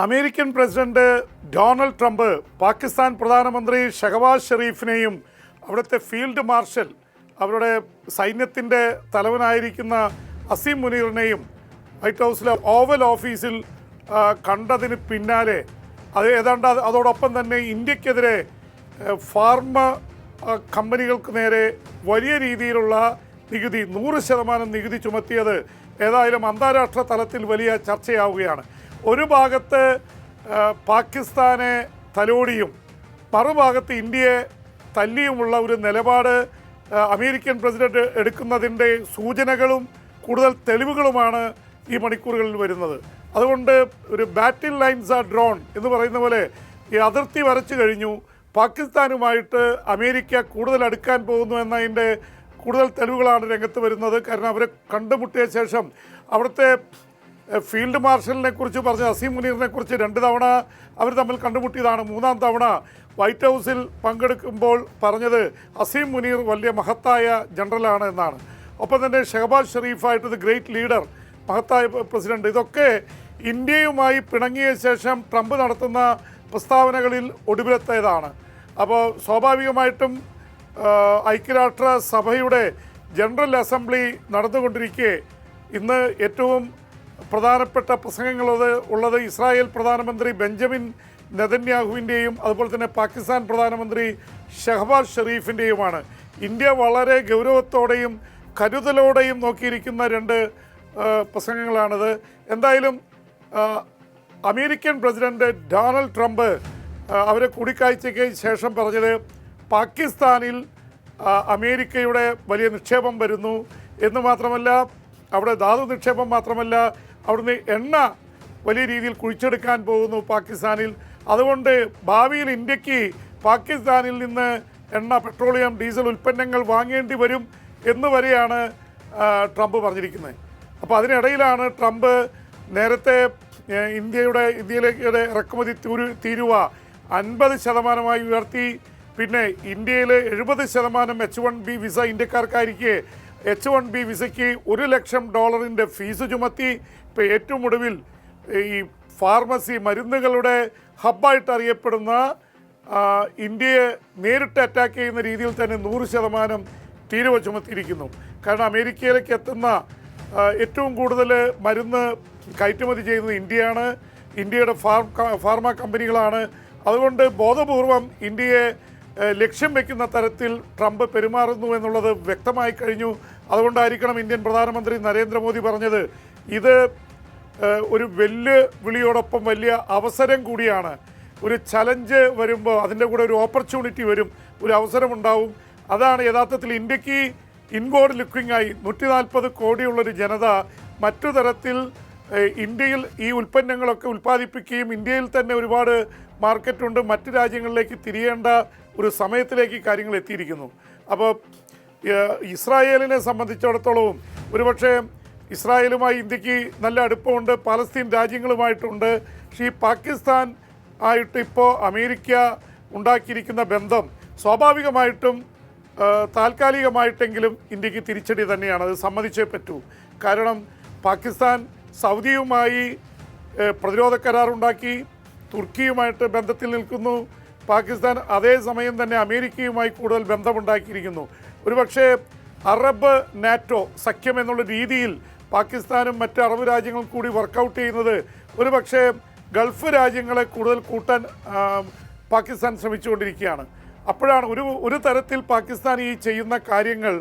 American president Donald Trump Pakistan പ്രധാനമന്ത്രി ഷഹബാസ് ഷെറീഫിനെയും അവിടുത്തെ ഫീൽഡ് മാർഷൽ അവരുടെ സൈന്യത്തിന്റെ തലവനായിരിക്കുന്ന അസീം മുനീറിനെയും വൈറ്റ് ഹൗസിലെ ഓവൽ ഓഫീസിൽ കണ്ടതിന് പിന്നാലെ അത് ഏതാണ്ട് അതോടൊപ്പം തന്നെ ഇന്ത്യക്കെതിരെ ഫാർമ കമ്പനികൾക്ക് നേരെ വലിയ രീതിയിലുള്ള നികുതി നൂറ് ശതമാനം നികുതി ചുമത്തിയത് ഏതായാലും അന്താരാഷ്ട്ര തലത്തിൽ വലിയ ചർച്ചയാവുകയാണ്. ഒരു ഭാഗത്ത് പാകിസ്ഥാനെ തലോടിയും മറുഭാഗത്ത് ഇന്ത്യയെ തല്ലിയുമുള്ള ഒരു നിലപാട് അമേരിക്കൻ പ്രസിഡന്റ് എടുക്കുന്നതിന്റെ സൂചനകളും കൂടുതൽ തെളിവുകളുമാണ് ഈ മണിക്കൂറുകളിൽ വരുന്നത്. അതുകൊണ്ട് ഒരു ബാറ്റിൽ ലൈൻസ് ആ ഡ്രോൺ എന്ന് പറയുന്ന പോലെ ഈ അതിർത്തി വരച്ചു കഴിഞ്ഞു. പാകിസ്ഥാനുമായിട്ട് അമേരിക്ക കൂടുതൽ അടുക്കാൻ പോകുന്നു എന്നതിന്റെ കൂടുതൽ തെളിവുകളാണ് രംഗത്ത് വരുന്നത്. കാരണം അവരെ കണ്ടുമുട്ടിയ ശേഷം അവിടുത്തെ ഫീൽഡ് മാർഷലിനെ കുറിച്ച് പറഞ്ഞ അസീം മുനീറിനെ കുറിച്ച് രണ്ട് തവണ അവർ തമ്മിൽ കണ്ടുമുട്ടിയതാണ്. മൂന്നാം തവണ വൈറ്റ് ഹൗസിൽ പങ്കെടുക്കുമ്പോൾ പറഞ്ഞത് അസീം മുനീർ വലിയ മഹത്തായ ജനറലാണ് എന്നാണ്. ഒപ്പം തന്നെ ഷഹബാസ് ഷെറീഫായിട്ട് ദ ഗ്രേറ്റ് ലീഡർ മഹത്തായ പ്രസിഡന്റ്. ഇതൊക്കെ ഇന്ത്യയുമായി പിണങ്ങിയ ശേഷം ട്രംപ് നടത്തുന്ന പ്രസ്താവനകളിൽ ഒടുവിലെത്തേതാണ്. അപ്പോൾ സ്വാഭാവികമായിട്ടും ഐക്യരാഷ്ട്ര സഭയുടെ ജനറൽ അസംബ്ലി നടന്നുകൊണ്ടിരിക്കെ ഇന്ന് ഏറ്റവും പ്രധാനപ്പെട്ട പ്രസംഗങ്ങൾ ഉള്ളത് ഇസ്രായേൽ പ്രധാനമന്ത്രി ബെഞ്ചമിൻ നെതന്യാഹുവിന്റെയും അതുപോലെ തന്നെ പാകിസ്ഥാൻ പ്രധാനമന്ത്രി ഷഹബാസ് ഷെറീഫിന്റെയുമാണ് ഇന്ത്യ വളരെ ഗൗരവത്തോടെയും കരുതലോടെയും നോക്കിയിരിക്കുന്ന രണ്ട് പ്രസംഗങ്ങളാണിത്. എന്തായാലും അമേരിക്കൻ പ്രസിഡന്റ് ഡൊണാൾഡ് ട്രംപ് അവരെ കൂടിക്കാഴ്ചയ്ക്ക് ശേഷം പറഞ്ഞത് പാകിസ്ഥാനിൽ അമേരിക്കയുടെ വലിയ നിക്ഷേപം വരുന്നു എന്ന് മാത്രമല്ല അവിടെ ധാതു നിക്ഷേപം മാത്രമല്ല അവിടുന്ന് എണ്ണ വലിയ രീതിയിൽ കുഴിച്ചെടുക്കാൻ പോകുന്നു പാകിസ്ഥാനിൽ. അതുകൊണ്ട് ഭാവിയിൽ ഇന്ത്യയ്ക്ക് പാകിസ്ഥാനിൽ നിന്ന് എണ്ണ പെട്രോളിയം ഡീസൽ ഉൽപ്പന്നങ്ങൾ വാങ്ങേണ്ടി വരും എന്ന് വരെയാണ് ട്രംപ് പറഞ്ഞിരിക്കുന്നത്. അപ്പോൾ അതിനിടയിലാണ് ട്രംപ് നേരത്തെ ഇന്ത്യയുടെ ഇന്ത്യയിലേക്ക് ഇറക്കുമതി തീരു തീരുവ അൻപത് ശതമാനമായി ഉയർത്തി. പിന്നെ ഇന്ത്യയിൽ എഴുപത് ശതമാനം എച്ച് വൺ ബി വിസ ഇന്ത്യക്കാർക്കായിരിക്കെ എച്ച് വൺ ബി വിസയ്ക്ക് ഒരു ലക്ഷം ഡോളറിന്റെ ഫീസ് ചുമത്തി. ഇപ്പോൾ ഏറ്റവും ഒടുവിൽ ഈ ഫാർമസി മരുന്നുകളുടെ ഹബ്ബായിട്ട് അറിയപ്പെടുന്ന ഇന്ത്യയെ നേരിട്ട് അറ്റാക്ക് ചെയ്യുന്ന രീതിയിൽ തന്നെ നൂറ് ശതമാനം തീരുവ ചുമത്തിയിരിക്കുന്നു. കാരണം അമേരിക്കയിലേക്ക് എത്തുന്ന ഏറ്റവും കൂടുതൽ മരുന്ന് കയറ്റുമതി ചെയ്യുന്നത് ഇന്ത്യയാണ്. ഇന്ത്യയുടെ ഫാർമ ഫാർമ കമ്പനികളാണ്. അതുകൊണ്ട് ബോധപൂർവം ഇന്ത്യയെ ലക്ഷ്യം വെക്കുന്ന തരത്തിൽ ട്രംപ് പെരുമാറുന്നു എന്നുള്ളത് വ്യക്തമായി കഴിഞ്ഞു. അതുകൊണ്ടായിരിക്കണം ഇന്ത്യൻ പ്രധാനമന്ത്രി നരേന്ദ്രമോദി പറഞ്ഞത്. ഇത് ഒരു വെല്ലുവിളിയോടൊപ്പം വലിയ അവസരം കൂടിയാണ്. ഒരു ചലഞ്ച് വരുമ്പോൾ അതിന്റെ കൂടെ ഒരു ഓപ്പർച്യൂണിറ്റി വരും ഒരു അവസരമുണ്ടാവും. അതാണ് യഥാർത്ഥത്തിൽ ഇന്ത്യയ്ക്ക് ഇൻവേർഡ് ലുക്കിംഗ് ആയി നൂറ്റി നാൽപ്പത് കോടിയുള്ളൊരു ജനത മറ്റു തരത്തിൽ ഇന്ത്യയിൽ ഈ ഉൽപ്പന്നങ്ങളൊക്കെ ഉൽപ്പാദിപ്പിക്കുകയും ഇന്ത്യയിൽ തന്നെ ഒരുപാട് മാർക്കറ്റുണ്ട് മറ്റ് രാജ്യങ്ങളിലേക്ക് തിരിയേണ്ട ഒരു സമയത്തിലേക്ക് കാര്യങ്ങൾ എത്തിയിരിക്കുന്നു. അപ്പോൾ ഇസ്രായേലിനെ സംബന്ധിച്ചിടത്തോളവും ഒരുപക്ഷെ ഇസ്രായേലുമായി ഇന്ത്യയ്ക്ക് നല്ല അടുപ്പമുണ്ട് പാലസ്തീൻ രാജ്യങ്ങളുമായിട്ടുണ്ട്. പക്ഷേ ഈ പാകിസ്ഥാൻ ആയിട്ട് ഇപ്പോൾ അമേരിക്ക ഉണ്ടാക്കിയിരിക്കുന്ന ബന്ധം സ്വാഭാവികമായിട്ടും താൽക്കാലികമായിട്ടെങ്കിലും ഇന്ത്യയ്ക്ക് തിരിച്ചടി തന്നെയാണ്. അത് സമ്മതിച്ചേ പറ്റൂ. കാരണം പാകിസ്ഥാൻ സൗദിയുമായി പ്രതിരോധ കരാറുണ്ടാക്കി തുർക്കിയുമായിട്ട് ബന്ധത്തിൽ നിൽക്കുന്നു. പാകിസ്ഥാൻ അതേസമയം തന്നെ അമേരിക്കയുമായി കൂടുതൽ ബന്ധമുണ്ടാക്കിയിരിക്കുന്നു. ഒരുപക്ഷെ അറബ് നാറ്റോ സഖ്യം എന്നുള്ള രീതിയിൽ പാകിസ്ഥാനും മറ്റ് അറബ് രാജ്യങ്ങളും കൂടി വർക്കൗട്ട് ചെയ്യുന്നത് ഒരുപക്ഷെ ഗൾഫ് രാജ്യങ്ങളെ കൂടുതൽ കൂട്ടാൻ പാകിസ്ഥാൻ ശ്രമിച്ചുകൊണ്ടിരിക്കുകയാണ്. അപ്പോഴാണ് ഒരു ഒരു തരത്തിൽ പാകിസ്ഥാൻ ഈ ചെയ്യുന്ന കാര്യങ്ങൾ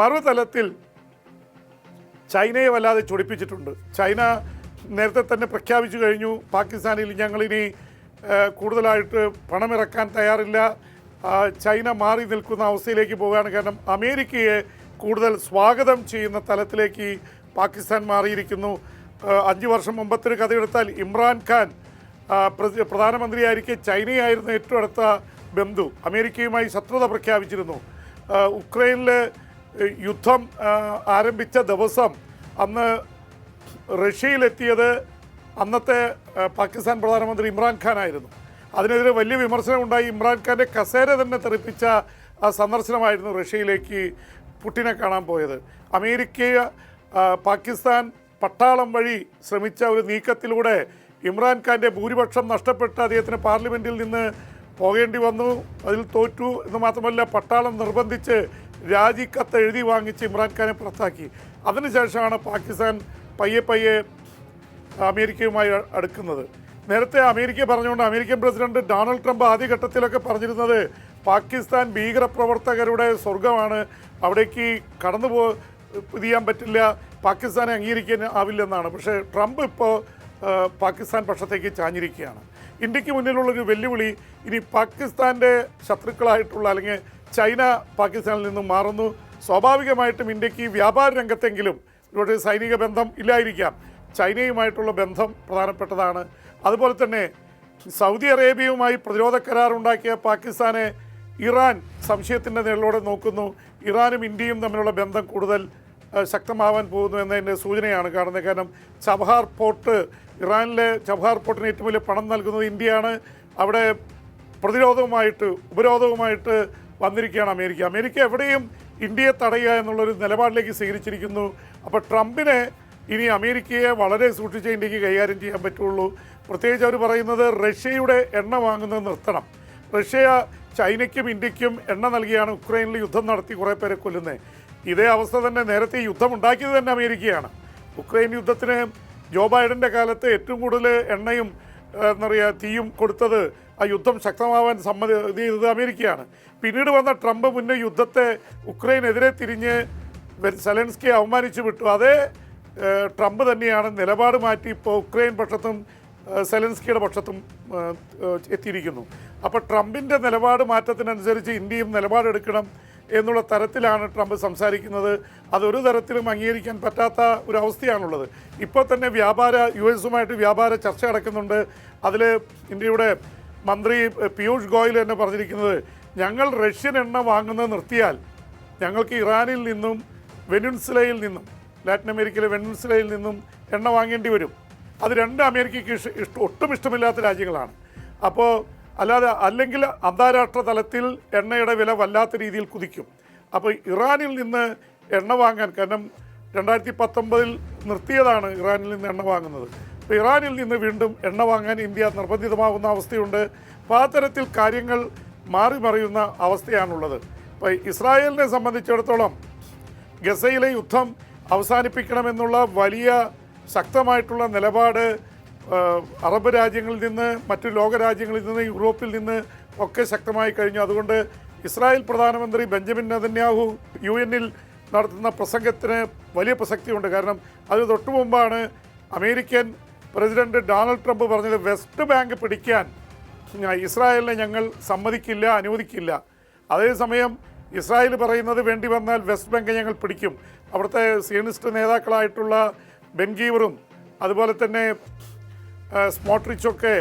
മറുതലത്തിൽ ചൈനയെ വല്ലാതെ ചൊടിപ്പിച്ചിട്ടുണ്ട്. ചൈന നേരത്തെ തന്നെ പ്രഖ്യാപിച്ചു കഴിഞ്ഞു പാകിസ്ഥാനിൽ ഞങ്ങളിനി കൂടുതലായിട്ട് പണമിറക്കാൻ തയ്യാറില്ല. ചൈന മാറി നിൽക്കുന്ന അവസ്ഥയിലേക്ക് പോവുകയാണ്. കാരണം അമേരിക്കയെ കൂടുതൽ സ്വാഗതം ചെയ്യുന്ന തലത്തിലേക്ക് പാകിസ്ഥാൻ മാറിയിരിക്കുന്നു. അഞ്ച് വർഷം മുമ്പത്തൊരു കഥയെടുത്താൽ ഇമ്രാൻഖാൻ പ്രധാനമന്ത്രിയായിരിക്കെ ചൈനയായിരുന്നു ഏറ്റവും അടുത്ത ബന്ധു. അമേരിക്കയുമായി ശത്രുത പ്രഖ്യാപിച്ചിരുന്നു. ഉക്രൈനിൽ യുദ്ധം ആരംഭിച്ച ദിവസം അന്ന് റഷ്യയിലെത്തിയത് അന്നത്തെ പാകിസ്ഥാൻ പ്രധാനമന്ത്രി ഇമ്രാൻഖാനായിരുന്നു അതിനെതിരെ വലിയ വിമർശനം ഉണ്ടായി. ഇമ്രാൻഖാന്റെ കസേര തന്നെ തെറിപ്പിച്ച ആ സന്ദർശനമായിരുന്നു റഷ്യയിലേക്ക് പുട്ടിനെ കാണാൻ പോയത്. അമേരിക്ക പാകിസ്ഥാൻ പട്ടാളം വഴി ശ്രമിച്ച ഒരു നീക്കത്തിലൂടെ ഇമ്രാൻഖാന്റെ ഭൂരിപക്ഷം നഷ്ടപ്പെട്ട് അദ്ദേഹത്തിന് പാർലമെന്റിൽ നിന്ന് പോകേണ്ടി വന്നു. അതിൽ തോറ്റു എന്ന് മാത്രമല്ല പട്ടാളം നിർബന്ധിച്ച് രാജി കത്ത് എഴുതി വാങ്ങിച്ച് ഇമ്രാൻഖാനെ പുറത്താക്കി. അതിനുശേഷമാണ് പാകിസ്ഥാൻ പയ്യെ പയ്യെ അമേരിക്കയുമായി അടുക്കുന്നത്. നേരത്തെ അമേരിക്ക പറഞ്ഞുകൊണ്ട് അമേരിക്കൻ പ്രസിഡന്റ് ഡൊണാൾഡ് ട്രംപ് ആദ്യഘട്ടത്തിലൊക്കെ പറഞ്ഞിരുന്നത് പാകിസ്ഥാൻ ഭീകരപ്രവർത്തകരുടെ സ്വർഗമാണ് അവിടേക്ക് കടന്നു പോ ചെയ്യാൻ പറ്റില്ല. പാകിസ്ഥാനെ അംഗീകരിക്കാൻ ആവില്ലെന്നാണ്. പക്ഷേ ട്രംപ് ഇപ്പോൾ പാകിസ്ഥാൻ പക്ഷത്തേക്ക് ചാഞ്ഞിരിക്കുകയാണ്. ഇന്ത്യയ്ക്ക് മുന്നിലുള്ളൊരു വെല്ലുവിളി ഇനി പാകിസ്ഥാന്റെ ശത്രുക്കളായിട്ടുള്ള അല്ലെങ്കിൽ ചൈന പാകിസ്ഥാനിൽ നിന്നും മാറുന്നു. സ്വാഭാവികമായിട്ടും ഇന്ത്യയ്ക്ക് വ്യാപാര രംഗത്തെങ്കിലും ഒരു സൈനിക ബന്ധം ഇല്ലായിരിക്കാം. ചൈനയുമായിട്ടുള്ള ബന്ധം പ്രധാനപ്പെട്ടതാണ്. അതുപോലെ തന്നെ സൗദി അറേബ്യയുമായി പ്രതിരോധ കരാർ ഉണ്ടാക്കിയ പാകിസ്ഥാനെ ഇറാൻ സംശയത്തിന്റെ നിഴലോടെ നോക്കുന്നു. ഇറാനും ഇന്ത്യയും തമ്മിലുള്ള ബന്ധം കൂടുതൽ ശക്തമാവാൻ പോകുന്നു എന്നതിന്റെ സൂചനയാണ് കാണുന്നത്. കാരണം ചബഹാർ പോർട്ട് ഇറാനിലെ ചബഹാർ പോർട്ടിന് ഏറ്റവും വലിയ പണം നൽകുന്നത് ഇന്ത്യയാണ്. അവിടെ പ്രതിരോധവുമായിട്ട് ഉപരോധവുമായിട്ട് വന്നിരിക്കുകയാണ് അമേരിക്ക. അമേരിക്ക എവിടെയും ഇന്ത്യയെ തടയുക എന്നുള്ളൊരു നിലപാടിലേക്ക് സ്വീകരിച്ചിരിക്കുന്നു. അപ്പോൾ ട്രംപിനെ ഇനി അമേരിക്കയെ വളരെ സൂക്ഷിച്ച് ഇന്ത്യയ്ക്ക് കൈകാര്യം ചെയ്യാൻ പറ്റുള്ളൂ. പ്രത്യേകിച്ച് അവർ പറയുന്നത് റഷ്യയുടെ എണ്ണ വാങ്ങുന്നത് നിർത്തണം. റഷ്യ ചൈനയ്ക്കും ഇന്ത്യക്കും എണ്ണ നൽകിയാണ് ഉക്രൈനിൽ യുദ്ധം നടത്തി കുറേ പേരെ കൊല്ലുന്നത്. ഇതേ അവസ്ഥ തന്നെ നേരത്തെ യുദ്ധം ഉണ്ടാക്കിയത് തന്നെ അമേരിക്കയാണ്. ഉക്രൈൻ യുദ്ധത്തിന് ജോ ബൈഡന്റെ കാലത്ത് ഏറ്റവും കൂടുതൽ എണ്ണയും എന്താ പറയുക തീയും കൊടുത്തത് ആ യുദ്ധം ശക്തമാവാൻ സമ്മതി ഇത് ചെയ്തത് അമേരിക്കയാണ്. പിന്നീട് വന്ന ട്രംപ് മുന്നേ യുദ്ധത്തെ ഉക്രൈനെതിരെ തിരിഞ്ഞ് സെലൻസ്കിയെ അവമാനിച്ചു വിട്ടു. അതേ ട്രംപ് തന്നെയാണ് നിലപാട് മാറ്റി ഇപ്പോൾ ഉക്രൈൻ പക്ഷത്തും സെലൻസ്കിയുടെ പക്ഷത്തും എത്തിയിരിക്കുന്നു. അപ്പോൾ ട്രംപിന്റെ നിലപാട് മാറ്റത്തിനനുസരിച്ച് ഇന്ത്യയും നിലപാടെടുക്കണം എന്നുള്ള തരത്തിലാണ് ട്രംപ് സംസാരിക്കുന്നത്. അതൊരു തരത്തിലും അംഗീകരിക്കാൻ പറ്റാത്ത ഒരു അവസ്ഥയാണുള്ളത് ഇപ്പോൾ തന്നെ വ്യാപാര യു എസുമായിട്ട് വ്യാപാര ചർച്ച നടക്കുന്നുണ്ട്. അതിൽ ഇന്ത്യയുടെ മന്ത്രി പീയൂഷ് ഗോയൽ തന്നെ പറഞ്ഞിരിക്കുന്നത് ഞങ്ങൾ റഷ്യൻ എണ്ണ വാങ്ങുന്നത് നിർത്തിയാൽ ഞങ്ങൾക്ക് ഇറാനിൽ നിന്നും വെനുൻസിലയിൽ നിന്നും ലാറ്റിൻ അമേരിക്കയിലെ വെനുൻസിലയിൽ നിന്നും എണ്ണ വാങ്ങേണ്ടി വരും. അത് രണ്ട് അമേരിക്കയ്ക്ക് ഇഷ്ട ഒട്ടും ഇഷ്ടമില്ലാത്ത രാജ്യങ്ങളാണ്. അപ്പോൾ അല്ലാതെ അല്ലെങ്കിൽ അന്താരാഷ്ട്ര തലത്തിൽ എണ്ണയുടെ വില വല്ലാത്ത രീതിയിൽ കുതിക്കും. അപ്പോൾ ഇറാനിൽ നിന്ന് എണ്ണ വാങ്ങാൻ കാരണം രണ്ടായിരത്തി പത്തൊമ്പതിൽ നിർത്തിയതാണ് ഇറാനിൽ നിന്ന് എണ്ണ വാങ്ങുന്നത്. അപ്പോൾ ഇറാനിൽ നിന്ന് വീണ്ടും എണ്ണ വാങ്ങാൻ ഇന്ത്യ നിർബന്ധിതമാകുന്ന അവസ്ഥയുണ്ട്. അപ്പോൾ ആ തരത്തിൽ കാര്യങ്ങൾ മാറി മറിയുന്ന അവസ്ഥയാണുള്ളത്. ഇപ്പോൾ ഇസ്രായേലിനെ സംബന്ധിച്ചിടത്തോളം ഗസയിലെ യുദ്ധം അവസാനിപ്പിക്കണമെന്നുള്ള വലിയ ശക്തമായിട്ടുള്ള നിലപാട് അറബ് രാജ്യങ്ങളിൽ നിന്ന് മറ്റു ലോകരാജ്യങ്ങളിൽ നിന്ന് യൂറോപ്പിൽ നിന്ന് ഒക്കെ ശക്തമായി കഴിഞ്ഞു. അതുകൊണ്ട് ഇസ്രായേൽ പ്രധാനമന്ത്രി ബെഞ്ചമിൻ നെതന്യാഹു യു എന്നിൽ നടത്തുന്ന പ്രസംഗത്തിന് വലിയ പ്രസക്തിയുണ്ട്. കാരണം അത് തൊട്ടു മുമ്പാണ് അമേരിക്കൻ പ്രസിഡന്റ് ഡൊണാൾഡ് ട്രംപ് പറഞ്ഞത് വെസ്റ്റ് ബാങ്ക് പിടിക്കാൻ ഇസ്രായേലിനെ ഞങ്ങൾ സമ്മതിക്കില്ല അനുവദിക്കില്ല. അതേസമയം ഇസ്രായേൽ പറയുന്നത് വേണ്ടി വന്നാൽ വെസ്റ്റ് ബാങ്ക് ഞങ്ങൾ പിടിക്കും. അവിടുത്തെ സിയണിസ്റ്റ് നേതാക്കളായിട്ടുള്ള ബെൻഗീവറും അതുപോലെ തന്നെ സ്മോട്രിച്ചൊക്കെ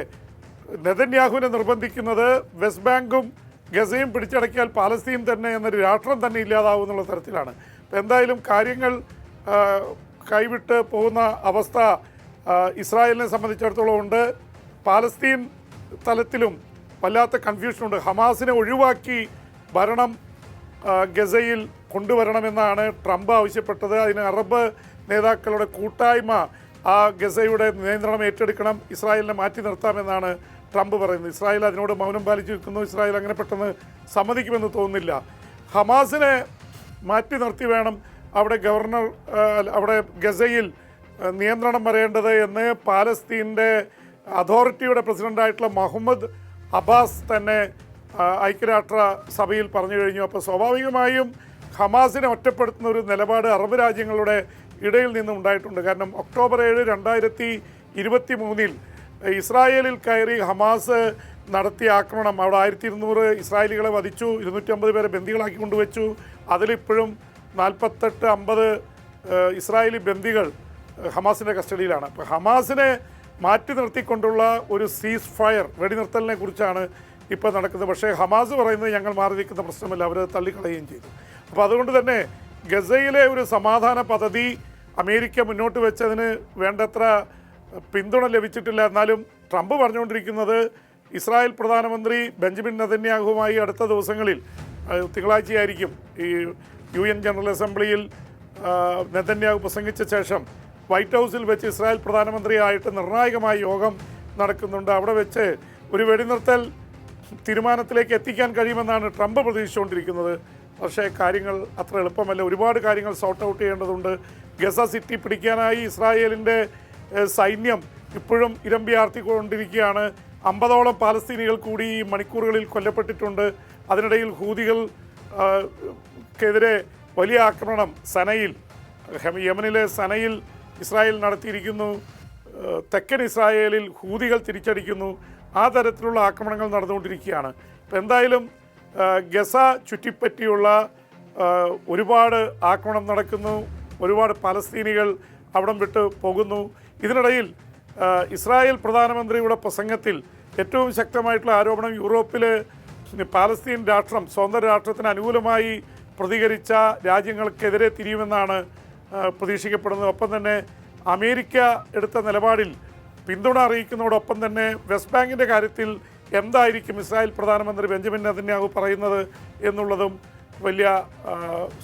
നെതന്യാഹുവിനെ നിർബന്ധിക്കുന്നത് വെസ്റ്റ് ബാങ്കും ഗസയും പിടിച്ചടക്കിയാൽ പാലസ്തീൻ തന്നെ എന്നൊരു രാഷ്ട്രം തന്നെ ഇല്ലാതാവും എന്നുള്ള തരത്തിലാണ്. അപ്പോൾ എന്തായാലും കാര്യങ്ങൾ കൈവിട്ട് പോകുന്ന അവസ്ഥ ഇസ്രായേലിനെ സംബന്ധിച്ചിടത്തോളം ഉണ്ട്. പാലസ്തീൻ തലത്തിലും വല്ലാത്ത കൺഫ്യൂഷനുണ്ട് ഹമാസിനെ ഒഴിവാക്കി ഭരണം ഗസയിൽ കൊണ്ടുവരണമെന്നാണ് ട്രംപ് ആവശ്യപ്പെട്ടത്. അതിന് അറബ് നേതാക്കളുടെ കൂട്ടായ്മ ആ ഗസയുടെ നിയന്ത്രണം ഏറ്റെടുക്കണം ഇസ്രായേലിനെ മാറ്റി നിർത്താമെന്നാണ് ട്രംപ് പറയുന്നത്. ഇസ്രായേൽ അതിനോട് മൗനം പാലിച്ചു നിൽക്കുന്നു. ഇസ്രായേൽ അങ്ങനെ പെട്ടെന്ന് സമ്മതിക്കുമെന്ന് തോന്നുന്നില്ല. ഹമാസിനെ മാറ്റി നിർത്തി വേണം അവിടെ ഗവർണർ അവിടെ ഗസയിൽ നിയന്ത്രണം വരേണ്ടത് എന്ന് പാലസ്തീന്റെ അതോറിറ്റിയുടെ പ്രസിഡന്റായിട്ടുള്ള മുഹമ്മദ് അബ്ബാസ് തന്നെ ഐക്യരാഷ്ട്ര സഭയിൽ പറഞ്ഞു കഴിഞ്ഞു. അപ്പോൾ സ്വാഭാവികമായും ഹമാസിനെ ഒറ്റപ്പെടുത്തുന്ന ഒരു നിലപാട് അറബ് രാജ്യങ്ങളുടെ ഇടയിൽ നിന്നും ഉണ്ടായിട്ടുണ്ട്. കാരണം ഒക്ടോബർ ഏഴ് രണ്ടായിരത്തി ഇരുപത്തി മൂന്നിൽ ഇസ്രായേലിൽ കയറി ഹമാസ് നടത്തിയ ആക്രമണം അവിടെ ആയിരത്തി ഇരുന്നൂറ് ഇസ്രായേലികളെ വധിച്ചു ഇരുന്നൂറ്റമ്പത് പേരെ ബന്ദികളാക്കി കൊണ്ടുവച്ചു. അതിലിപ്പോഴും നാൽപ്പത്തെട്ട് അമ്പത് ഇസ്രായേലി ബന്ദികൾ ഹമാസിന്റെ കസ്റ്റഡിയിലാണ്. അപ്പോൾ ഹമാസിനെ മാറ്റി നിർത്തിക്കൊണ്ടുള്ള ഒരു സീസ് ഫയർ വെടിനിർത്തലിനെ കുറിച്ചാണ് ഇപ്പോൾ നടക്കുന്നത്. പക്ഷേ ഹമാസ് പറയുന്നത് ഞങ്ങൾ മാറി നിൽക്കുന്ന പ്രശ്നമല്ല അവർ തള്ളിക്കളയുകയും ചെയ്തു. അപ്പോൾ അതുകൊണ്ട് തന്നെ ഗസയിലെ ഒരു സമാധാന പദ്ധതി അമേരിക്ക മുന്നോട്ട് വെച്ചതിന് വേണ്ടത്ര പിന്തുണ ലഭിച്ചിട്ടില്ല. എന്നാലും ട്രംപ് പറഞ്ഞുകൊണ്ടിരിക്കുന്നത് ഇസ്രായേൽ പ്രധാനമന്ത്രി ബെഞ്ചമിൻ നെതന്യാഹുമായി അടുത്ത ദിവസങ്ങളിൽ തിങ്കളാഴ്ചയായിരിക്കും ഈ യു എൻ ജനറൽ അസംബ്ലിയിൽ നെതന്യാഹു പ്രസംഗിച്ച ശേഷം വൈറ്റ് ഹൗസിൽ വെച്ച് ഇസ്രായേൽ പ്രധാനമന്ത്രിയായിട്ട് നിർണായകമായ യോഗം നടക്കുന്നുണ്ട്. അവിടെ വെച്ച് ഒരു വെടിനിർത്തൽ തീരുമാനത്തിലേക്ക് എത്തിക്കാൻ കഴിയുമെന്നാണ് ട്രംപ് പ്രതീക്ഷിച്ചുകൊണ്ടിരിക്കുന്നത്. പക്ഷേ കാര്യങ്ങൾ അത്ര എളുപ്പമല്ല. ഒരുപാട് കാര്യങ്ങൾ സോർട്ട് ഔട്ട് ചെയ്യേണ്ടതുണ്ട്. ഗസ സിറ്റി പിടിക്കാനായി ഇസ്രായേലിന്റെ സൈന്യം ഇപ്പോഴും ഇരമ്പിയാർത്തിക്കൊണ്ടിരിക്കുകയാണ് അമ്പതോളം പാലസ്തീനികൾ കൂടി ഈ മണിക്കൂറുകളിൽ കൊല്ലപ്പെട്ടിട്ടുണ്ട്. അതിനിടയിൽ ഹൂതികൾ ആ, ക്കെതിരെ വലിയ ആക്രമണം സനയിൽ യമനിലെ സനയിൽ ഇസ്രായേൽ നടത്തിയിരിക്കുന്നു. തെക്കൻ ഇസ്രായേലിൽ ഹൂതികൾ തിരിച്ചടിക്കുന്നു. ആ തരത്തിലുള്ള ആക്രമണങ്ങൾ നടന്നുകൊണ്ടിരിക്കുകയാണ്. ഇപ്പം എന്തായാലും ഗസ ചുറ്റിപ്പറ്റിയുള്ള ഒരുപാട് ആക്രമണം നടക്കുന്നു. ഒരുപാട് പലസ്തീനികൾ അവിടം വിട്ട് പോകുന്നു. ഇതിനിടയിൽ ഇസ്രായേൽ പ്രധാനമന്ത്രിയുടെ പ്രസംഗത്തിൽ ഏറ്റവും ശക്തമായിട്ടുള്ള ആരോപണം യൂറോപ്പിലെ പാലസ്തീൻ രാഷ്ട്രം സ്വന്തം രാഷ്ട്രത്തിന് അനുകൂലമായി പ്രതികരിച്ച രാജ്യങ്ങൾക്കെതിരെ തിരിയുമെന്നാണ് പ്രതീക്ഷിക്കപ്പെടുന്നത്. ഒപ്പം തന്നെ അമേരിക്ക എടുത്ത നിലപാടിൽ പിന്തുണ അറിയിക്കുന്നതോടൊപ്പം തന്നെ വെസ്റ്റ് ബാങ്കിന്റെ കാര്യത്തിൽ എന്തായിരിക്കും ഇസ്രായേൽ പ്രധാനമന്ത്രി ബെഞ്ചമിൻ നെതന്യാഹു പറയുന്നത് എന്നുള്ളതും വലിയ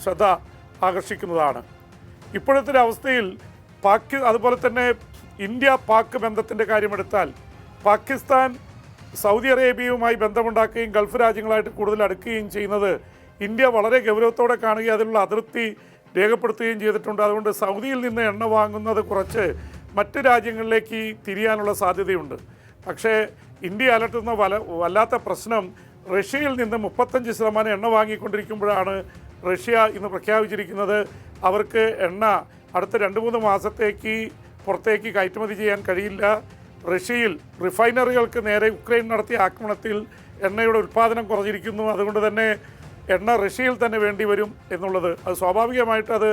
ശ്രദ്ധ ആകർഷിക്കുന്നതാണ്. ഇപ്പോഴത്തെ ഒരു അവസ്ഥയിൽ പാക് അതുപോലെ തന്നെ ഇന്ത്യ പാക് ബന്ധത്തിന്റെ കാര്യമെടുത്താൽ പാകിസ്ഥാൻ സൗദി അറേബ്യയുമായി ബന്ധമുണ്ടാക്കുകയും ഗൾഫ് രാജ്യങ്ങളായിട്ട് കൂടുതൽ അടുക്കുകയും ചെയ്യുന്നത് ഇന്ത്യ വളരെ ഗൗരവത്തോടെ കാണുകയും അതിലുള്ള അതിർത്തി രേഖപ്പെടുത്തുകയും ചെയ്തിട്ടുണ്ട്. അതുകൊണ്ട് സൗദിയിൽ നിന്ന് എണ്ണ വാങ്ങുന്നത് കുറച്ച് മറ്റ് രാജ്യങ്ങളിലേക്ക് തിരിയാനുള്ള സാധ്യതയുണ്ട്. പക്ഷേ ഇന്ത്യ അലട്ടുന്ന വല വല്ലാത്ത പ്രശ്നം റഷ്യയിൽ നിന്ന് മുപ്പത്തഞ്ച് ശതമാനം എണ്ണ വാങ്ങിക്കൊണ്ടിരിക്കുമ്പോഴാണ് റഷ്യ ഇന്ന് പ്രഖ്യാപിച്ചിരിക്കുന്നത് അവർക്ക് എണ്ണ അടുത്ത രണ്ട് മൂന്ന് മാസത്തേക്ക് പുറത്തേക്ക് കയറ്റുമതി ചെയ്യാൻ കഴിയില്ല. റഷ്യയിൽ റിഫൈനറികൾക്ക് നേരെ യുക്രൈൻ നടത്തിയ ആക്രമണത്തിൽ എണ്ണയുടെ ഉൽപ്പാദനം കുറഞ്ഞിരിക്കുന്നു. അതുകൊണ്ട് തന്നെ എണ്ണ റഷ്യയിൽ തന്നെ വേണ്ടി വരും എന്നുള്ളത്. അത് സ്വാഭാവികമായിട്ട് അത്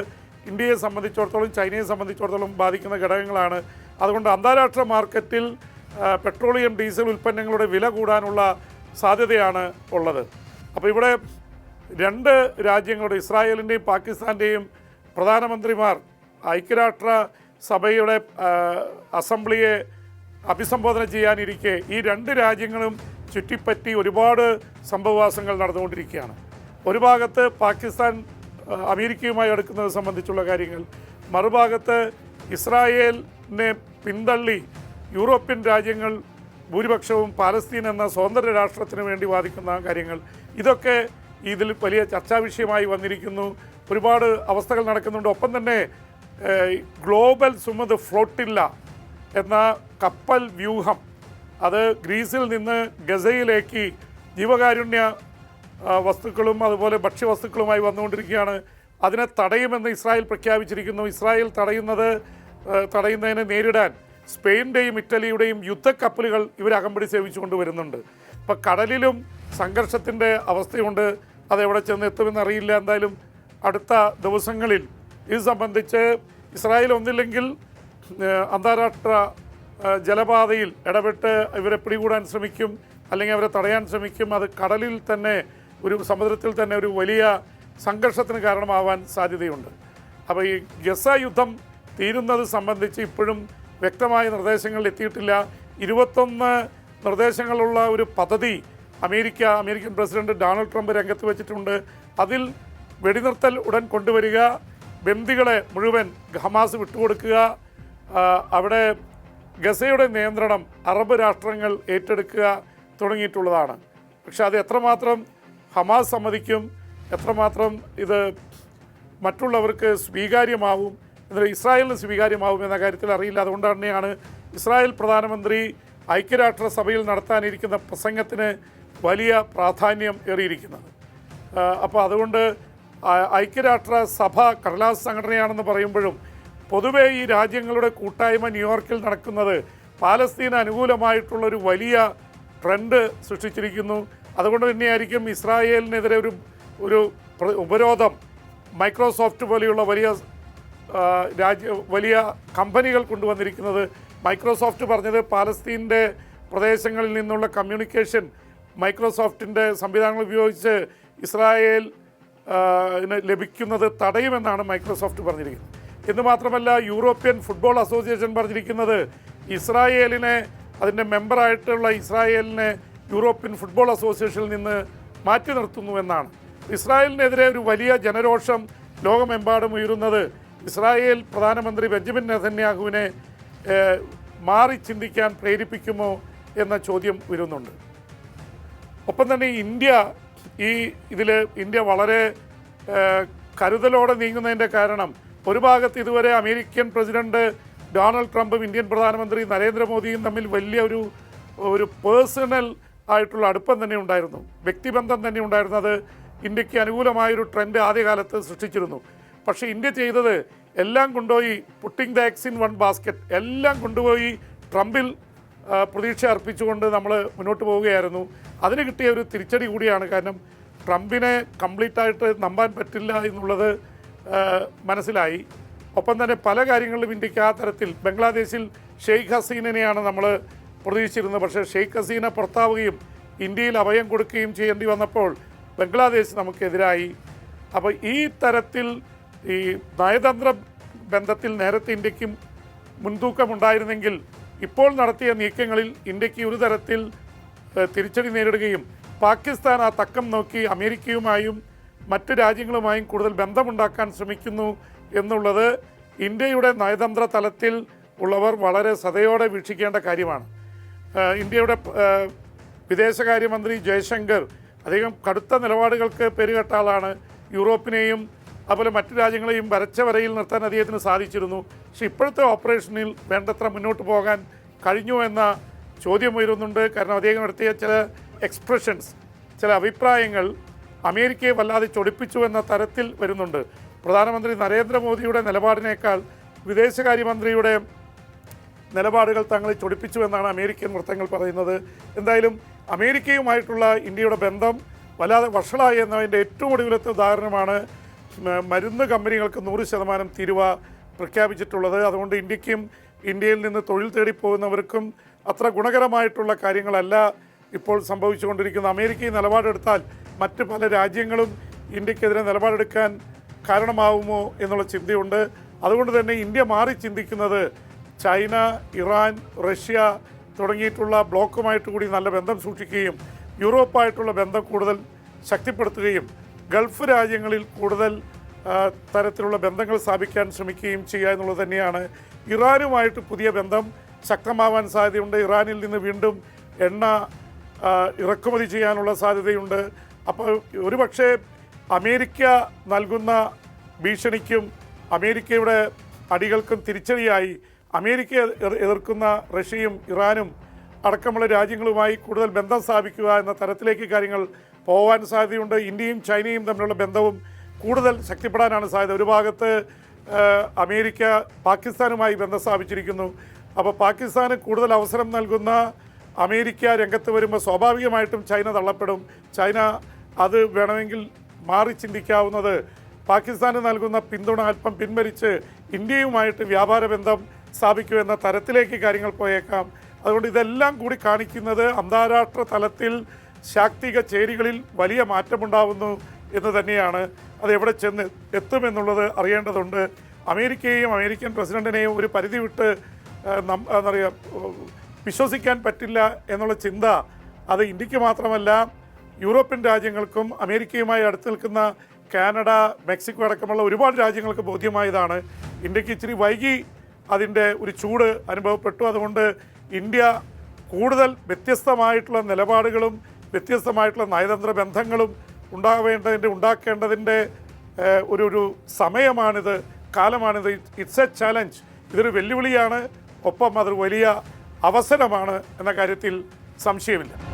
ഇന്ത്യയെ സംബന്ധിച്ചിടത്തോളം ചൈനയെ സംബന്ധിച്ചിടത്തോളം ബാധിക്കുന്ന ഘടകങ്ങളാണ്. അതുകൊണ്ട് അന്താരാഷ്ട്ര മാർക്കറ്റിൽ പെട്രോളിയം ഡീസൽ ഉൽപ്പന്നങ്ങളുടെ വില കൂടാനുള്ള സാധ്യതയാണ് ഉള്ളത്. അപ്പോൾ ഇവിടെ രണ്ട് രാജ്യങ്ങളുടെ ഇസ്രായേലിന്റെയും പാകിസ്ഥാന്റെയും പ്രധാനമന്ത്രിമാർ ഐക്യരാഷ്ട്ര സഭയുടെ അസംബ്ലിയെ അഭിസംബോധന ചെയ്യാനിരിക്കെ ഈ രണ്ട് രാജ്യങ്ങളും ചുറ്റിപ്പറ്റി ഒരുപാട് സംഭവവാസങ്ങൾ നടന്നുകൊണ്ടിരിക്കുകയാണ്. ഒരു ഭാഗത്ത് പാകിസ്ഥാൻ അമേരിക്കയുമായി അടുക്കുന്നത് സംബന്ധിച്ചുള്ള കാര്യങ്ങൾ മറുഭാഗത്ത് ഇസ്രായേലിനെ പിന്തള്ളി യൂറോപ്യൻ രാജ്യങ്ങൾ ഭൂരിപക്ഷവും പാലസ്തീൻ എന്ന സ്വതന്ത്ര രാഷ്ട്രത്തിന് വേണ്ടി വാദിക്കുന്ന കാര്യങ്ങൾ. ഇതൊക്കെ ഇതിൽ വലിയ ചർച്ചാ വിഷയമായി വന്നിരിക്കുന്നു. ഒരുപാട് അവസ്ഥകൾ നടക്കുന്നുണ്ട്. ഒപ്പം തന്നെ ഗ്ലോബൽ സുമത് ഫ്ലോട്ടില്ല എന്ന കപ്പൽ വ്യൂഹം. അത് ഗ്രീസിൽ നിന്ന് ഗസയിലേക്ക് ജീവകാരുണ്യ വസ്തുക്കളും അതുപോലെ ഭക്ഷ്യവസ്തുക്കളുമായി വന്നുകൊണ്ടിരിക്കുകയാണ്. അതിനെ തടയുമെന്ന് ഇസ്രായേൽ പ്രഖ്യാപിച്ചിരിക്കുന്നു. ഇസ്രായേൽ തടയുന്നത് തടയുന്നതിനെ നേരിടാൻ സ്പെയിന്റെയും ഇറ്റലിയുടെയും യുദ്ധക്കപ്പലുകൾ ഇവരകമ്പടി സേവിച്ചുകൊണ്ട് വരുന്നുണ്ട്. ഇപ്പം കടലിലും സംഘർഷത്തിന്റെ അവസ്ഥയുണ്ട്. അതെവിടെ ചെന്ന് എത്തുമെന്ന് അറിയില്ല. എന്തായാലും അടുത്ത ദിവസങ്ങളിൽ ഇത് സംബന്ധിച്ച് ഇസ്രായേൽ ഒന്നില്ലെങ്കിൽ അന്താരാഷ്ട്ര ജലപാതയിൽ ഇടപെട്ട് ഇവരെ പിടികൂടാൻ ശ്രമിക്കും അല്ലെങ്കിൽ അവരെ തടയാൻ ശ്രമിക്കും. അത് കടലിൽ തന്നെ ഒരു സമുദ്രത്തിൽ തന്നെ ഒരു വലിയ സംഘർഷത്തിന് കാരണമാവാൻ സാധ്യതയുണ്ട്. അപ്പോൾ ഈ ഗസ യുദ്ധം തീരുന്നത് സംബന്ധിച്ച് ഇപ്പോഴും വ്യക്തമായ നിർദ്ദേശങ്ങൾ എത്തിയിട്ടില്ല. ഇരുപത്തൊന്ന് നിർദ്ദേശങ്ങളുള്ള ഒരു പദ്ധതി America American president Donald Trump രംഗത്ത് വെച്ചിട്ടുണ്ട്. അതിൽ വെടിനിർത്തൽ ഉടൻ കൊണ്ടുവരിക ബന്ദികളെ മുഴുവൻ ഹമാസ് വിട്ടുകൊടുക്കുക അവിടെ ഗസയുടെ നിയന്ത്രണം അറബ് രാഷ്ട്രങ്ങൾ ഏറ്റെടുക്കുക തുടങ്ങിയിട്ടുള്ളതാണ്. പക്ഷെ അത് എത്രമാത്രം ഹമാസ് സമ്മതിക്കും എത്രമാത്രം ഇത് മറ്റുള്ളവർക്ക് സ്വീകാര്യമാവും എന്നാൽ ഇസ്രായേലിന് സ്വീകാര്യമാവും എന്ന കാര്യത്തിൽ അറിയില്ല. അതുകൊണ്ട് തന്നെയാണ് ഇസ്രായേൽ പ്രധാനമന്ത്രി ഐക്യരാഷ്ട്ര ഐക്യരാഷ്ട്രസഭയിൽ നടത്താനിരിക്കുന്ന പ്രസംഗത്തിന് വലിയ പ്രാധാന്യം ഏറിയിരിക്കുന്നത്. അപ്പോൾ അതുകൊണ്ട് ഐക്യരാഷ്ട്ര സഭ കടലാസ് സംഘടനയാണെന്ന് പറയുമ്പോഴും പൊതുവേ ഈ രാജ്യങ്ങളുടെ കൂട്ടായ്മ ന്യൂയോർക്കിൽ നടക്കുന്നത് പാലസ്തീന് അനുകൂലമായിട്ടുള്ളൊരു വലിയ ട്രെൻഡ് സൃഷ്ടിച്ചിരിക്കുന്നു. അതുകൊണ്ട് തന്നെയായിരിക്കും ഇസ്രായേലിനെതിരെ ഒരു ഒരു പ്ര- ഉപരോധം മൈക്രോസോഫ്റ്റ് പോലെയുള്ള വലിയ രാജ്യ വലിയ കമ്പനികൾ കൊണ്ടുവന്നിരിക്കുന്നത്. മൈക്രോസോഫ്റ്റ് പറഞ്ഞത് പാലസ്തീന്റെ പ്രദേശങ്ങളിൽ നിന്നുള്ള കമ്മ്യൂണിക്കേഷൻ മൈക്രോസോഫ്റ്റിന്റെ സംവിധാനങ്ങൾ ഉപയോഗിച്ച് ഇസ്രായേൽ ലഭിക്കുന്നത് തടയുമെന്നാണ് മൈക്രോസോഫ്റ്റ് പറഞ്ഞിരിക്കുന്നത്. എന്ന് മാത്രമല്ല യൂറോപ്യൻ ഫുട്ബോൾ അസോസിയേഷൻ പറഞ്ഞിരിക്കുന്നത് ഇസ്രായേലിനെ അതിന്റെ മെമ്പറായിട്ടുള്ള ഇസ്രായേലിനെ യൂറോപ്യൻ ഫുട്ബോൾ അസോസിയേഷനിൽ നിന്ന് മാറ്റി നിർത്തുന്നു എന്നാണ്. ഇസ്രായേലിനെതിരെ ഒരു വലിയ ജനരോഷം ലോകമെമ്പാടും ഉയരുന്നത് ഇസ്രായേൽ പ്രധാനമന്ത്രി ബെഞ്ചമിൻ നെതന്യാഹുവിനെ മാറി ചിന്തിക്കാൻ പ്രേരിപ്പിക്കുമോ എന്ന ചോദ്യം വരുന്നുണ്ട് ഒപ്പം തന്നെ ഇന്ത്യ ഈ ഇതിൽ ഇന്ത്യ വളരെ കരുതലോടെ നീങ്ങുന്നതിന്റെ കാരണം ഒരു ഭാഗത്ത് ഇതുവരെ അമേരിക്കൻ പ്രസിഡന്റ് ഡൊണാൾഡ് ട്രംപും ഇന്ത്യൻ പ്രധാനമന്ത്രി നരേന്ദ്രമോദിയും തമ്മിൽ വലിയ ഒരു ഒരു പേഴ്സണൽ ആയിട്ടുള്ള അടുപ്പം തന്നെ ഉണ്ടായിരുന്നു. വ്യക്തിബന്ധം തന്നെ ഉണ്ടായിരുന്നു. അത് ഇന്ത്യയ്ക്ക് അനുകൂലമായൊരു ട്രെൻഡ് ആദ്യകാലത്ത് സൃഷ്ടിച്ചിരുന്നു. പക്ഷേ ഇന്ത്യ ചെയ്തത് എല്ലാം കൊണ്ടുപോയി putting the eggs in one basket എല്ലാം കൊണ്ടുപോയി ട്രംപിൽ പ്രതീക്ഷ അർപ്പിച്ചുകൊണ്ട് നമ്മൾ മുന്നോട്ട് പോവുകയായിരുന്നു. അതിന് കിട്ടിയ ഒരു തിരിച്ചടി കൂടിയാണ്. കാരണം ട്രംപിനെ കംപ്ലീറ്റ് ആയിട്ട് നമ്പാൻ പറ്റില്ല എന്നുള്ളത് മനസ്സിലായി. ഒപ്പം തന്നെ പല കാര്യങ്ങളിലും ഇന്ത്യയ്ക്ക് ആ തരത്തിൽ ബംഗ്ലാദേശിൽ ഷെയ്ഖ് ഹസീനെയാണ് നമ്മൾ പ്രതീക്ഷിച്ചിരുന്നത്. പക്ഷേ ഷെയ്ഖ് ഹസീന പുറത്താവുകയും ഇന്ത്യയിൽ അഭയം കൊടുക്കുകയും ചെയ്യേണ്ടി വന്നപ്പോൾ ബംഗ്ലാദേശ് നമുക്കെതിരായി. അപ്പോൾ ഈ തരത്തിൽ ഈ നയതന്ത്ര ബന്ധത്തിൽ നേരത്തെ ഇന്ത്യക്കും മുൻതൂക്കമുണ്ടായിരുന്നെങ്കിൽ ഇപ്പോൾ നടത്തിയ നീക്കങ്ങളിൽ ഇന്ത്യയ്ക്ക് ഒരു തരത്തിൽ തിരിച്ചടി നേരിടുകയും പാകിസ്ഥാൻ ആ തക്കം നോക്കി അമേരിക്കയുമായും മറ്റ് രാജ്യങ്ങളുമായും കൂടുതൽ ബന്ധമുണ്ടാക്കാൻ ശ്രമിക്കുന്നു എന്നുള്ളത് ഇന്ത്യയുടെ നയതന്ത്ര തലത്തിൽ ഉള്ളവർ വളരെ സതയോടെ വീക്ഷിക്കേണ്ട കാര്യമാണ്. ഇന്ത്യയുടെ വിദേശകാര്യമന്ത്രി ജയശങ്കർ അദ്ദേഹം കടുത്ത നിലപാടുകൾക്ക് പേരുകെട്ട ആളാണ്. യൂറോപ്പിനെയും അതുപോലെ മറ്റു രാജ്യങ്ങളെയും വരച്ച വരയിൽ നിർത്താൻ അദ്ദേഹത്തിന് സാധിച്ചിരുന്നു. പക്ഷേ ഇപ്പോഴത്തെ ഓപ്പറേഷനിൽ വേണ്ടത്ര മുന്നോട്ട് പോകാൻ കഴിഞ്ഞു എന്ന ചോദ്യം ഉയരുന്നുണ്ട്. കാരണം അദ്ദേഹം നടത്തിയ ചില എക്സ്പ്രഷൻസ് ചില അഭിപ്രായങ്ങൾ അമേരിക്കയെ വല്ലാതെ ചൊടിപ്പിച്ചു എന്ന തരത്തിൽ വരുന്നുണ്ട്. പ്രധാനമന്ത്രി നരേന്ദ്രമോദിയുടെ നിലപാടിനേക്കാൾ വിദേശകാര്യമന്ത്രിയുടെ നിലപാടുകൾ തങ്ങളെ ചൊടിപ്പിച്ചു എന്നാണ് അമേരിക്കൻ വൃത്തങ്ങൾ പറയുന്നത്. എന്തായാലും അമേരിക്കയുമായിട്ടുള്ള ഇന്ത്യയുടെ ബന്ധം വല്ലാതെ വഷളായി എന്നതിന്റെ ഏറ്റവും ഒടുവിലത്തെ ഉദാഹരണമാണ് മരുന്ന് കമ്പനികൾക്ക് നൂറ് ശതമാനം തീരുവ പ്രഖ്യാപിച്ചിട്ടുള്ളത്. അതുകൊണ്ട് ഇന്ത്യക്കും ഇന്ത്യയിൽ നിന്ന് തൊഴിൽ തേടി പോകുന്നവർക്കും അത്ര ഗുണകരമായിട്ടുള്ള കാര്യങ്ങളല്ല ഇപ്പോൾ സംഭവിച്ചുകൊണ്ടിരിക്കുന്നത്. അമേരിക്ക ഈ നിലപാടെടുത്താൽ മറ്റ് പല രാജ്യങ്ങളും ഇന്ത്യക്കെതിരെ നിലപാടെടുക്കാൻ കാരണമാവുമോ എന്നുള്ള ചിന്തയുണ്ട്. അതുകൊണ്ട് തന്നെ ഇന്ത്യ മാറി ചിന്തിക്കുന്നത് ചൈന ഇറാൻ റഷ്യ തുടങ്ങിയിട്ടുള്ള ബ്ലോക്കുമായിട്ട് കൂടി നല്ല ബന്ധം സൂക്ഷിക്കുകയും യൂറോപ്പായിട്ടുള്ള ബന്ധം കൂടുതൽ ശക്തിപ്പെടുത്തുകയും ഗൾഫ് രാജ്യങ്ങളിൽ കൂടുതൽ തരത്തിലുള്ള ബന്ധങ്ങൾ സ്ഥാപിക്കാൻ ശ്രമിക്കുകയും ചെയ്യുക എന്നുള്ളത് തന്നെയാണ് ഇറാനുമായിട്ട് പുതിയ ബന്ധം ശക്തമാവാൻ സാധ്യതയുണ്ട്. ഇറാനിൽ നിന്ന് വീണ്ടും എണ്ണ ഇറക്കുമതി ചെയ്യാനുള്ള സാധ്യതയുണ്ട്. അപ്പോൾ ഒരുപക്ഷെ അമേരിക്ക നൽകുന്ന ഭീഷണിക്കും അമേരിക്കയുടെ അടികൾക്കും തിരിച്ചടിയായി അമേരിക്ക എതിർ- എതിർക്കുന്ന റഷ്യയും ഇറാനും അടക്കമുള്ള രാജ്യങ്ങളുമായി കൂടുതൽ ബന്ധം സ്ഥാപിക്കുക എന്ന തരത്തിലേക്ക് കാര്യങ്ങൾ പോകാൻ സാധ്യതയുണ്ട്. ഇന്ത്യയും ചൈനയും തമ്മിലുള്ള ബന്ധവും കൂടുതൽ ശക്തിപ്പെടാനാണ് സാധ്യത. ഒരു ഭാഗത്ത് അമേരിക്ക പാകിസ്ഥാനുമായി ബന്ധം സ്ഥാപിച്ചിരിക്കുന്നു. അപ്പോൾ പാകിസ്ഥാന് കൂടുതൽ അവസരം നൽകുന്ന അമേരിക്ക രംഗത്ത് വരുമ്പോൾ സ്വാഭാവികമായിട്ടും ചൈന തള്ളപ്പെടും. ചൈന അത് വേണമെങ്കിൽ മാറി ചിന്തിക്കാവുന്നത് പാകിസ്ഥാന് നൽകുന്ന പിന്തുണ അല്പം പിൻവലിച്ച് ഇന്ത്യയുമായിട്ട് വ്യാപാര ബന്ധം സ്ഥാപിക്കൂ എന്ന തരത്തിലേക്ക് കാര്യങ്ങൾ പോയേക്കാം. അതുകൊണ്ട് ഇതെല്ലാം കൂടി കാണിക്കുന്നത് അന്താരാഷ്ട്ര തലത്തിൽ ശാക്തിക ചേരികളിൽ വലിയ മാറ്റമുണ്ടാവുന്നു എന്ന് തന്നെയാണ് അത് എവിടെ ചെന്ന് എത്തുമെന്നുള്ളത് അറിയേണ്ടതുണ്ട്. അമേരിക്കയെയും അമേരിക്കൻ പ്രസിഡന്റിനെയും ഒരു പരിധി വിട്ട് എന്താ പറയുക വിശ്വസിക്കാൻ പറ്റില്ല എന്നുള്ള ചിന്ത അത് ഇന്ത്യയ്ക്ക് മാത്രമല്ല യൂറോപ്യൻ രാജ്യങ്ങൾക്കും അമേരിക്കയുമായി അടുത്ത് നിൽക്കുന്ന കാനഡ മെക്സിക്കോ അടക്കമുള്ള ഒരുപാട് രാജ്യങ്ങൾക്ക് ബോധ്യമായതാണ്. ഇന്ത്യയ്ക്ക് ഇച്ചിരി വൈകി അതിന്റെ ഒരു ചൂട് അനുഭവപ്പെട്ടു. അതുകൊണ്ട് ഇന്ത്യ കൂടുതൽ വ്യത്യസ്തമായിട്ടുള്ള നിലപാടുകളും വ്യത്യസ്തമായിട്ടുള്ള നയതന്ത്ര ബന്ധങ്ങളും ഉണ്ടാവേണ്ടതിന്റെ ഉണ്ടാക്കേണ്ടതിന്റെ ഒരു ഒരു സമയമാണിത് കാലമാണിത്. ഇറ്റ്സ് എ ചലഞ്ച് ഇതൊരു വെല്ലുവിളിയാണ്. ഒപ്പം അതൊരു വലിയ അവസരമാണ് എന്ന കാര്യത്തിൽ സംശയമില്ല.